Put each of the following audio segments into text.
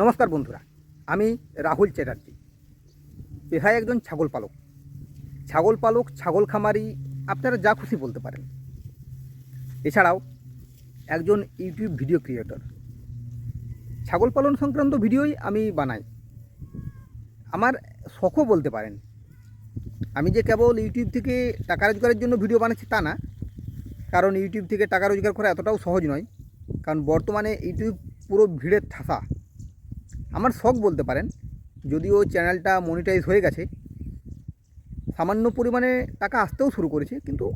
নমস্কার বন্ধুরা, আমি রাহুল চ্যাটার্জি। পেশায় একজন ছাগল পালক। ছাগল পালক, ছাগল খামারি, আপনারা যা খুশি বলতে পারেন। এছাড়াও একজন ইউটিউব ভিডিও ক্রিয়েটর। ছাগল পালন সংক্রান্ত ভিডিওই আমি বানাই। আমার শখও বলতে পারেন। আমি যে কেবল ইউটিউব থেকে টাকা রোজগারের জন্য ভিডিও বানাচ্ছি তা না। কারণ ইউটিউব থেকে টাকা রোজগার করা এতটাও সহজ নয়। কারণ বর্তমানে ইউটিউব পুরো ভিড়ের ঠাসা। আমার শখ বলতে পারেন, যদিও চ্যানেলটা মনিটাইজ হয়ে গেছে, সামান্য পরিমাণে টাকা আসতেও শুরু করেছে, কিন্তু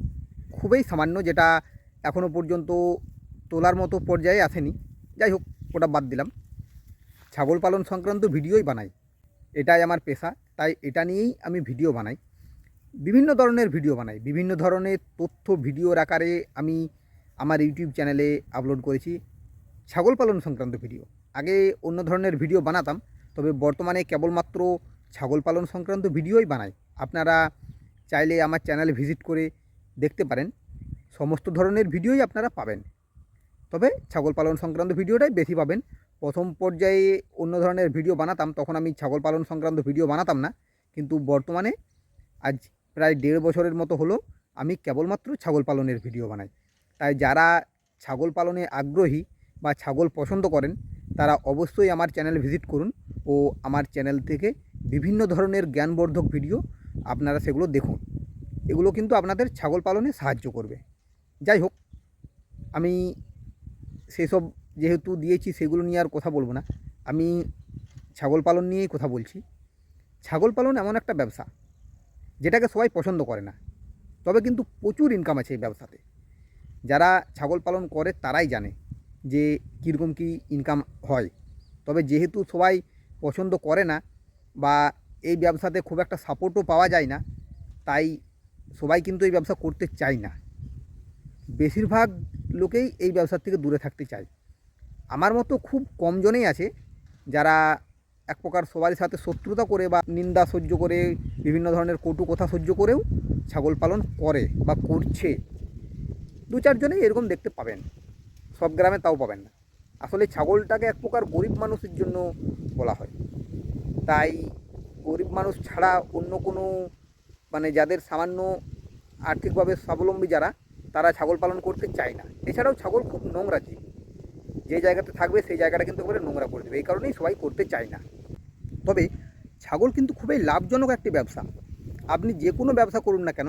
খুবই সামান্য যেটা এখনও পর্যন্ত তোলার মতো পর্যায়ে আসেনি। যাই হোক, ওটা বাদ দিলাম। ছাগল পালন সংক্রান্ত ভিডিওই বানাই, এটাই আমার পেশা, তাই এটা নিয়েই আমি ভিডিও বানাই। বিভিন্ন ধরনের ভিডিও বানাই, বিভিন্ন ধরনের তথ্য ভিডিওর আকারে আমি আমার ইউটিউব চ্যানেলে আপলোড করেছি, ছাগল পালন সংক্রান্ত ভিডিও। আগে অন্য ধরনের ভিডিও বানাতাম, তবে বর্তমানে কেবলমাত্র ছাগল পালন সংক্রান্ত ভিডিওই বানাই। আপনারা চাইলে আমার চ্যানেল ভিজিট করে দেখতে পারেন। সমস্ত ধরনের ভিডিওই আপনারা পাবেন। তবে ছাগল পালন সংক্রান্ত ভিডিওটাই বেশি পাবেন। প্রথম পর্যায়ে অন্য ধরনের ভিডিও বানাতাম, তখন আমি ছাগল পালন সংক্রান্ত ভিডিও বানাতাম না। কিন্তু বর্তমানে আজ প্রায় দেড় বছরের মতো হলো আমি কেবলমাত্র ছাগল পালনের ভিডিও বানাই। তাই যারা ছাগল পালনে আগ্রহী বা ছাগল পছন্দ করেন তারা অবশ্যই আমার চ্যানেল ভিজিট করুন ও আমার চ্যানেল থেকে বিভিন্ন ধরনের জ্ঞানবর্ধক ভিডিও আপনারা সেগুলো দেখুন। এগুলো কিন্তু আপনাদের ছাগল পালনে সাহায্য করবে। যাই হোক, আমি সেসব যেহেতু দিয়েছি সেগুলো নিয়ে আর কথা বলব না। আমি ছাগল পালন নিয়েই কথা বলছি। ছাগল পালন এমন একটা ব্যবসা যেটাকে সবাই পছন্দ করে না। তবে কিন্তু প্রচুর ইনকাম আছে এই ব্যবসাতে। যারা ছাগল পালন করে তারাই জানে। যে কীরকম কী ইনকাম হয়। তবে যেহেতু সবাই পছন্দ করে না বা এই ব্যবসাতে খুব একটা সাপোর্টও পাওয়া যায় না, তাই সবাই কিন্তু এই ব্যবসা করতে চায় না। বেশিরভাগ লোকেই এই ব্যবসার থেকে দূরে থাকতে চায়। আমার মতো খুব কম জনেই আছে যারা এক প্রকার সবারই সাথে শত্রুতা করে বা নিন্দা সহ্য করে, বিভিন্ন ধরনের কটু কথা সহ্য করেও ছাগল পালন করে বা করছে। দু চারজনেই এরকম দেখতে পাবেন। সব গ্রামে তাও পাবেন না। আসলে ছাগলটাকে এক প্রকার গরিব মানুষের জন্য বলা হয়। তাই গরিব মানুষ ছাড়া অন্য কোনো মানে যাদের সামান্য আর্থিকভাবে স্বাবলম্বী যারা, তারা ছাগল পালন করতে চায় না। এছাড়াও ছাগল খুব নোংরা জীব। যে জায়গাতে থাকবে সেই জায়গাটা কিন্তু একেবারে নোংরা করে দেবে এই কারণেই সবাই করতে চায় না। তবে ছাগল কিন্তু খুবই লাভজনক একটি ব্যবসা। আপনি যে কোনো ব্যবসা করুন না কেন,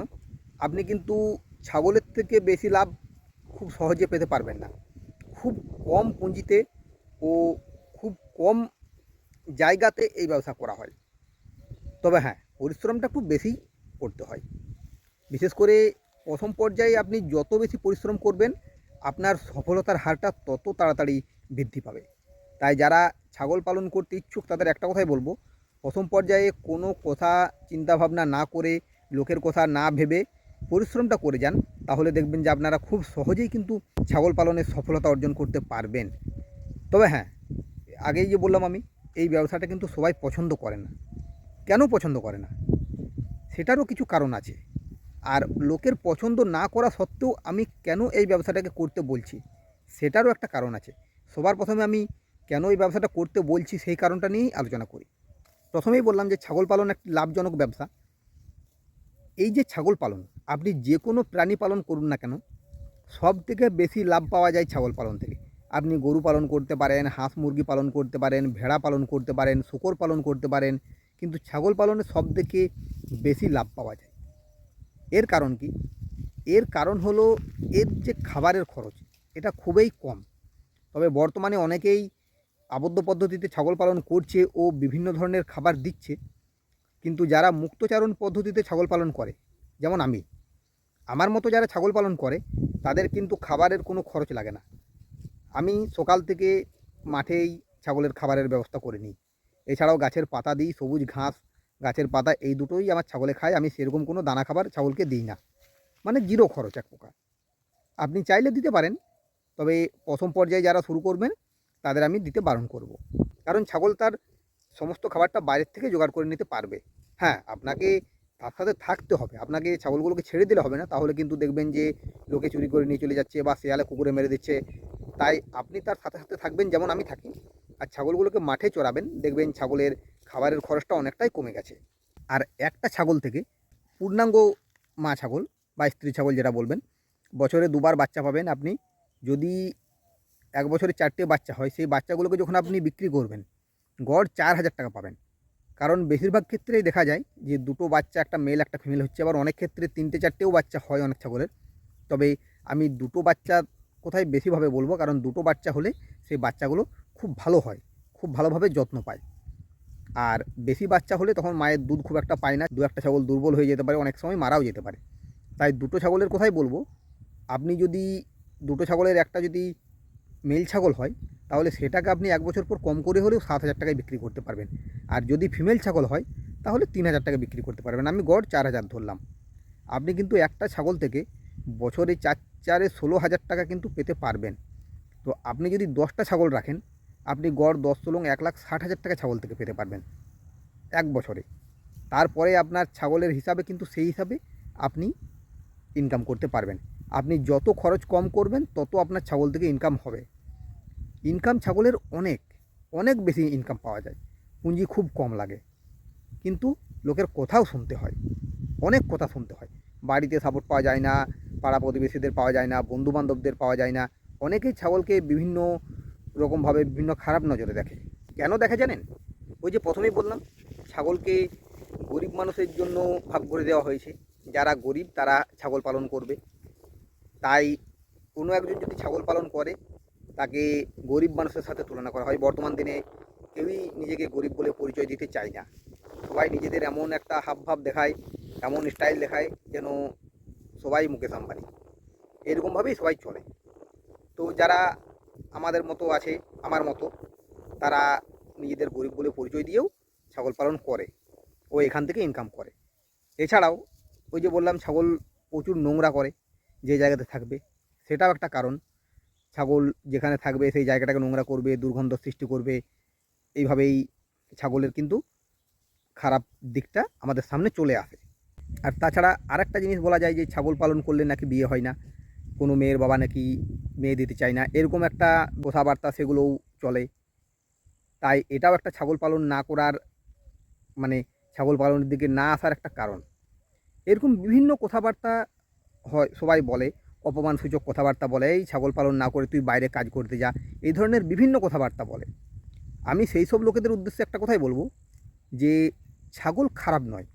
আপনি কিন্তু ছাগলের থেকে বেশি লাভ খুব সহজে পেতে পারবেন না। খুব কম পুঁজিতে ও খুব কম জায়গাতে এই ব্যবসা করা হয়। তবে হ্যাঁ পরিশ্রমটা একটু বেশি করতে হয়। বিশেষ করে প্রথম পর্যায়ে আপনি যত বেশি পরিশ্রম করবেন, আপনার সফলতার হারটা তত তাড়াতাড়ি বৃদ্ধি পাবে। তাই যারা ছাগল পালন করতে ইচ্ছুক, তাদের একটা কথাই বলব, প্রথম পর্যায়ে কোনো কথা চিন্তাভাবনা না করে, লোকের কথা না ভেবে পরিশ্রমটা করে যান। তাহলে দেখবেন যে আপনারা খুব সহজেই কিন্তু ছাগল পালনের সফলতা অর্জন করতে পারবেন। তবে হ্যাঁ আগেই যে বললাম আমি, এই ব্যবসাটা কিন্তু সবাই পছন্দ করে না। কেন পছন্দ করে না? সেটারও কিছু কারণ আছে। আর লোকের পছন্দ না করা সত্ত্বেও আমি কেন এই ব্যবসাটাকে করতে বলছি, সেটারও একটা কারণ আছে। সবার প্রথমে আমি কেন এই ব্যবসাটা করতে বলছি সেই কারণটা নিয়েই আলোচনা করি। প্রথমেই বললাম যে ছাগল পালন একটি লাভজনক ব্যবসা। এই যে ছাগল পালন আপনি যে কোনো প্রাণী পালন করুন না কেন, সব থেকে বেশি লাভ পাওয়া যায় ছাগল পালন থেকে। আপনি গরু পালন করতে পারেন, হাঁস মুরগি পালন করতে পারেন, ভেড়া পালন করতে পারেন, শুকর পালন করতে পারেন, কিন্তু ছাগল পালনে সব থেকে বেশি লাভ পাওয়া যায়। এর কারণ কি? এর কারণ হলো এর যে খাবারের খরচ, এটা খুবই কম। তবে বর্তমানে অনেকেই আবদ্ধ পদ্ধতিতে ছাগল পালন করছে ও বিভিন্ন ধরনের খাবার দিচ্ছে, কিন্তু যারা মুক্তচারণ পদ্ধতিতে ছাগল পালন করে, যেমন আমি আমার মতো যারা ছাগল পালন করে, তাদের কিন্তু খাবারের কোনো খরচ লাগে না। আমি সকাল থেকে মাঠেই ছাগলের খাবারের ব্যবস্থা করে নিই। এছাড়াও গাছের পাতা দিই, সবুজ ঘাস, গাছের পাতা, এই দুটোই আমার ছাগলে খায়। আমি সেরকম কোনো দানা খাবার ছাগলকে দিই না। মানে জিরো খরচ এক প্রকার। আপনি চাইলে দিতে পারেন, তবে প্রথম পর্যায়ে যারা শুরু করবেন, তাদের আমি দিতে বারণ করব। কারণ ছাগল তার সমস্ত খাবারটা বাইরের থেকে জোগাড় করে নিতে পারবে। হ্যাঁ আপনাকে তার সাথে থাকতে হবে। আপনাকে ছাগলগুলোকে ছেড়ে দিলে হবে না। তাহলে কিন্তু দেখবেন যে লোকে চুরি করে নিয়ে চলে যাচ্ছে বা শেয়ালে কুকুরে মেরে দিচ্ছে। তাই আপনি তার সাথে সাথে থাকবেন যেমন আমি থাকি। আর ছাগলগুলোকে মাঠে চড়াবেন। দেখবেন ছাগলের খাবারের খরচটা অনেকটাই কমে গেছে। আর একটা ছাগল থেকে পূর্ণাঙ্গ মা ছাগল বা স্ত্রী ছাগল যেটা বলবেন, বছরে দুবার বাচ্চা পাবেন আপনি। যদি এক বছরে চারটে বাচ্চা হয়, সেই বাচ্চাগুলোকে যখন আপনি বিক্রি করবেন, গড় চার হাজার টাকা পাবেন। কারণ বেশিরভাগ ক্ষেত্রেই দেখা যায় যে দুটো বাচ্চা, একটা মেল একটা ফিমেল হচ্ছে। আবার অনেক ক্ষেত্রে তিনটে, চারটেও বাচ্চা হয় অনেক ছাগলের। তবে আমি দুটো বাচ্চা কোথায় বেশিভাবে বলব? কারণ দুটো বাচ্চা হলে সেই বাচ্চাগুলো খুব ভালো হয়, খুব ভালোভাবে যত্ন পায়। আর বেশি বাচ্চা হলে তখন মায়ের দুধ খুব একটা পায় না, দু একটা ছাগল দুর্বল হয়ে যেতে পারে, অনেক সময় মারাও যেতে পারে। তাই দুটো ছাগলের কথাই বলব, আপনি যদি দুটো ছাগলের একটা যদি মেল ছাগল হয় তাহলে সেটাকে আপনি এক বছর পর কম করে হলেও সাত হাজার টাকায় বিক্রি করতে পারবেন। আর যদি ফিমেল ছাগল হয়, তাহলে তিন হাজার টাকা বিক্রি করতে পারবেন। আমি গড় চার হাজার ধরলাম। আপনি কিন্তু একটা ছাগল থেকে বছরে চার, চারে ষোলো হাজার টাকা কিন্তু পেতে পারবেন। তো আপনি যদি দশটা ছাগল রাখেন, আপনি গড় দশ ষোলো এক লাখ ষাট হাজার টাকা ছাগল থেকে পেতে পারবেন। এক বছরে। তারপরে আপনার ছাগলের হিসাবে কিন্তু সেই হিসাবে আপনি ইনকাম করতে পারবেন। আপনি যত খরচ কম করবেন, তত আপনার ছাগল থেকে ইনকাম হবে। ইনকাম ছাগলের অনেক অনেক বেশি ইনকাম পাওয়া যায়। পুঁজি খুব কম লাগে। কিন্তু লোকের কথাও শুনতে হয়। অনেক কথা শুনতে হয়। বাড়িতে সাপোর্ট পাওয়া যায় না, পাড়া প্রতিবেশীদের পাওয়া যায় না বন্ধু বান্ধবদের পাওয়া যায় না। অনেকেই ছাগলকে বিভিন্ন রকমভাবে, বিভিন্ন খারাপ নজরে দেখে। কেন দেখে জানেন? ওই যে প্রথমেই বললাম, ছাগলকে গরিব মানুষের জন্য ভাগ করে দেওয়া হয়েছে। যারা গরিব তারা ছাগল পালন করবে। তাই কোনো একজন যদি ছাগল পালন করে তাকে গরিব মানুষের সাথে তুলনা করা হয়। বর্তমান দিনে কেউই নিজেকে গরিব বলে পরিচয় দিতে চায় না। সবাই নিজেদের এমন একটা হাবভাব দেখায়, এমন স্টাইল দেখায় যেন সবাই মুকেশ আম্বানি। এরকমভাবেই সবাই চলে। তো যারা আমাদের মতো আছে, আমার মতো, তারা নিজেদের গরিব বলে পরিচয় দিয়েও ছাগল পালন করে ও এখান থেকে ইনকাম করে। এছাড়াও ওই যে বললাম, ছাগল প্রচুর নোংরা করে, যে জায়গাতে থাকবে, সেটাও একটা কারণ। ছাগল যেখানে থাকবে, সেই জায়গাটাকে নোংরা করবে, দুর্গন্ধ সৃষ্টি করবে, এইভাবেই ছাগলের কিন্তু খারাপ দিকটা আমাদের সামনে চলে আসে। আর তাছাড়া আরেকটা জিনিস বলা যায় যে, ছাগল পালন করলে নাকি বিয়ে হয় না। কোনো মেয়ের বাবা নাকি মেয়ে দিতে চায় না। এরকম একটা কথাবার্তা সেগুলোও চলে। তাই এটাও একটা ছাগল পালন না করার মানে ছাগল পালনের দিকে না আসার একটা কারণ। এরকম বিভিন্ন কথাবার্তা হয়, সবাই বলে। অপমানসূচক কথাবার্তা বলে, এই ছাগল পালন না করে তুই বাইরে কাজ করতে যা। এই ধরনের বিভিন্ন কথাবার্তা বলে। আমি সেই সব লোকেদের উদ্দেশ্যে একটা কথাই বলব যে, ছাগল খারাপ নয়।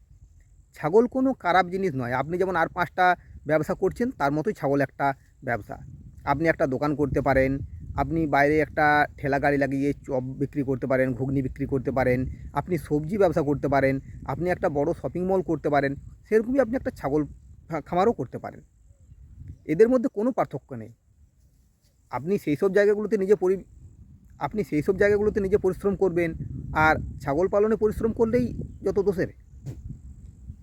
ছাগল কোনো খারাপ জিনিস নয়। আপনি যেমন আর পাঁচটা ব্যবসা করছেন, তার মতোই ছাগল একটা ব্যবসা। আপনি একটা দোকান করতে পারেন, আপনি বাইরে একটা ঠেলা গাড়ি লাগিয়ে চপ বিক্রি করতে পারেন, ঘুগনি বিক্রি করতে পারেন, আপনি সবজি ব্যবসা করতে পারেন, আপনি একটা বড় শপিং মল করতে পারেন, সেরকমই আপনি একটা ছাগল খামারও করতে পারেন। এদের মধ্যে কোনো পার্থক্য নেই। আপনি সেই সব জায়গাগুলোতে নিজে পরি, আপনি সেই সব জায়গাগুলোতে নিজে পরিশ্রম করবেন আর ছাগল পালনে পরিশ্রম করলেই যত দোষের।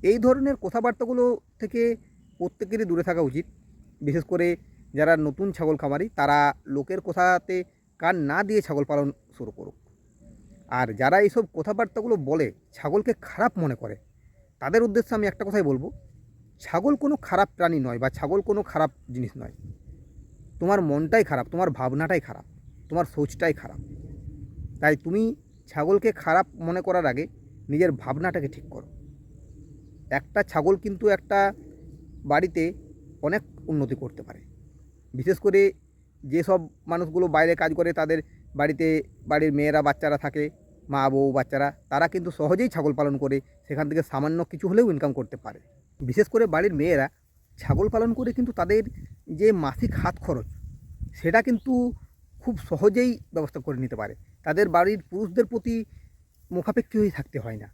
এই ধরনের কথাবার্তাগুলো থেকে প্রত্যেকেরই দূরে থাকা উচিত। বিশেষ করে যারা নতুন ছাগল খামারি, তারা লোকের কথাতে কান না দিয়ে ছাগল পালন শুরু করুক। আর যারা এইসব কথাবার্তাগুলো বলে, ছাগলকে খারাপ মনে করে, তাদের উদ্দেশ্যে আমি একটা কথাই বলব। ছাগল কোনো খারাপ প্রাণী নয় বা ছাগল কোনো খারাপ জিনিস নয়। তোমার মনটাই খারাপ, তোমার ভাবনাটাই খারাপ, তোমার সোচটাই খারাপ। তাই তুমি ছাগলকে খারাপ মনে করার আগে নিজের ভাবনাটাকে ঠিক করো। একটা ছাগল কিন্তু একটা বাড়িতে অনেক উন্নতি করতে পারে। বিশেষ করে যেসব মানুষগুলো বাইরে কাজ করে, তাদের বাড়িতে বাড়ির মেয়েরা, বাচ্চারা থাকে, মা, বউ, বাচ্চারা, তারা কিন্তু সহজেই ছাগল পালন করে, সেখান থেকে সামান্য কিছু হলেও ইনকাম করতে পারে। বিশেষ করে বাড়ির মেয়েরা ছাগল পালন করে কিন্তু তাদের যে মাসিক হাত খরচ, সেটা কিন্তু খুব সহজেই ব্যবস্থা করে নিতে পারে। তাদের বাড়ির পুরুষদের প্রতি মুখাপেক্ষী হয়ে থাকতে হয় না।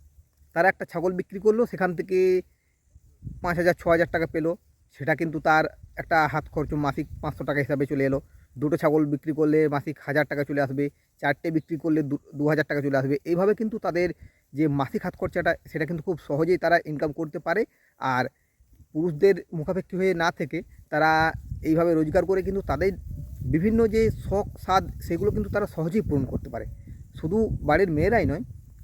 তারা একটা ছাগল বিক্রি করল, সেখান থেকে পাঁচ হাজার, ছ হাজার টাকা পেল। সেটা কিন্তু তার একটা হাত খরচ, মাসিক পাঁচশো টাকা হিসাবে চলে এলো। দুটো ছাগল বিক্রি করলে মাসিক হাজার টাকা চলে আসবে, চারটে বিক্রি করলে দু হাজার টাকা চলে আসবে। এইভাবে কিন্তু তাদের যে মাসিক হাত খরচাটা সেটা কিন্তু খুব সহজেই তারা ইনকাম করতে পারে। আর পুরুষদের মুখাপেক্ষী হয়ে না থেকে তারা এইভাবে রোজগার করে কিন্তু তাদের বিভিন্ন যে শখ, স্বাদ, সেগুলো কিন্তু তারা সহজেই পূরণ করতে পারে। শুধু বাড়ির মেয়েরাই নয়,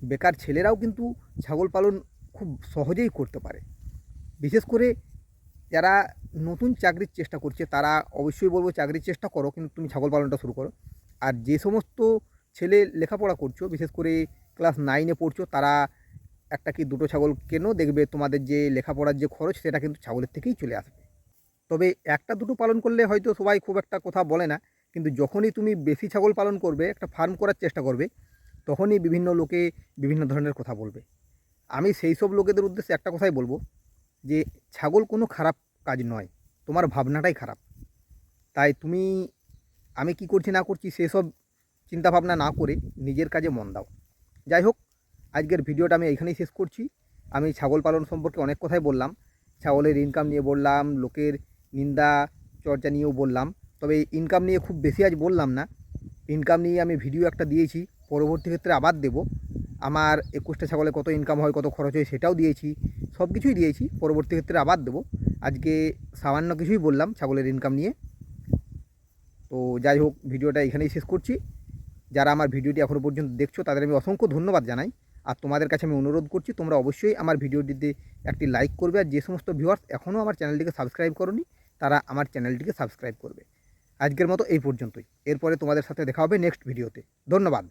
বেকার ছেলেরাও কিন্তু ছাগল পালন খুব সহজেই করতে পারে। বিশেষ করে যারা নতুন চাকরির চেষ্টা করছে, তারা অবশ্যই বলব চাকরির চেষ্টা করো, কিন্তু তুমি ছাগল পালনটা শুরু করো। আর যে সমস্ত ছেলে লেখাপড়া করছ, বিশেষ করে ক্লাস নাইনে পড়ছো, তারা একটা কি দুটো ছাগল কেনো, দেখবে তোমাদের যে লেখাপড়ার যে খরচ, সেটা কিন্তু ছাগলের থেকেই চলে আসবে। তবে একটা দুটো পালন করলে হয়তো সবাই খুব একটা কথা বলে না, কিন্তু যখনই তুমি বেশি ছাগল পালন করবে, একটা ফার্ম করার চেষ্টা করবে, তখনই বিভিন্ন লোকে বিভিন্ন ধরনের কথা বলবে। আমি সেই সব লোকেদের উদ্দেশ্যে একটা কথাই বলব, যে ছাগল কোনো খারাপ কাজ নয়, তোমার ভাবনাটাই খারাপ। তাই তুমি, আমি কি করছি না করছি, সেসব চিন্তাভাবনা না করে নিজের কাজে মন দাও। যাই হোক, আজকের ভিডিওটা আমি এখানেই শেষ করছি। আমি ছাগল পালন সম্পর্কে অনেক কথাই বললাম। ছাগলের ইনকাম নিয়ে বললাম, লোকের নিন্দা, চর্চা নিয়েও বললাম। তবে ইনকাম নিয়ে খুব বেশি আজ বললাম না। ইনকাম নিয়ে আমি ভিডিও একটা দিয়েছি, পরবর্তী ক্ষেত্রে আবার দেব। আমার একুশটা ছাগলে কত ইনকাম হয়, কত খরচ হয় সেটাও দিয়েছি সব কিছুই দিয়েছি, পরবর্তী ক্ষেত্রে আবার দেবো। আজকে সামান্য কিছুই বললাম ছাগলের ইনকাম নিয়ে। তো যাই হোক, ভিডিওটা এখানেই শেষ করছি। যারা আমার ভিডিওটি এখনও পর্যন্ত দেখছ, তাদের আমি অসংখ্য ধন্যবাদ জানাই। আর তোমাদের কাছে আমি অনুরোধ করছি, তোমরা অবশ্যই আমার ভিডিওটিতে একটি লাইক করবে, আর যে সমস্ত ভিউয়ার্স এখনও আমার চ্যানেলটিকে সাবস্ক্রাইব করনি, তারা আমার চ্যানেলটিকে সাবস্ক্রাইব করবে। আজকের মতো এই পর্যন্তই। এরপরে তোমাদের সাথে দেখা হবে নেক্সট ভিডিওতে ধন্যবাদ।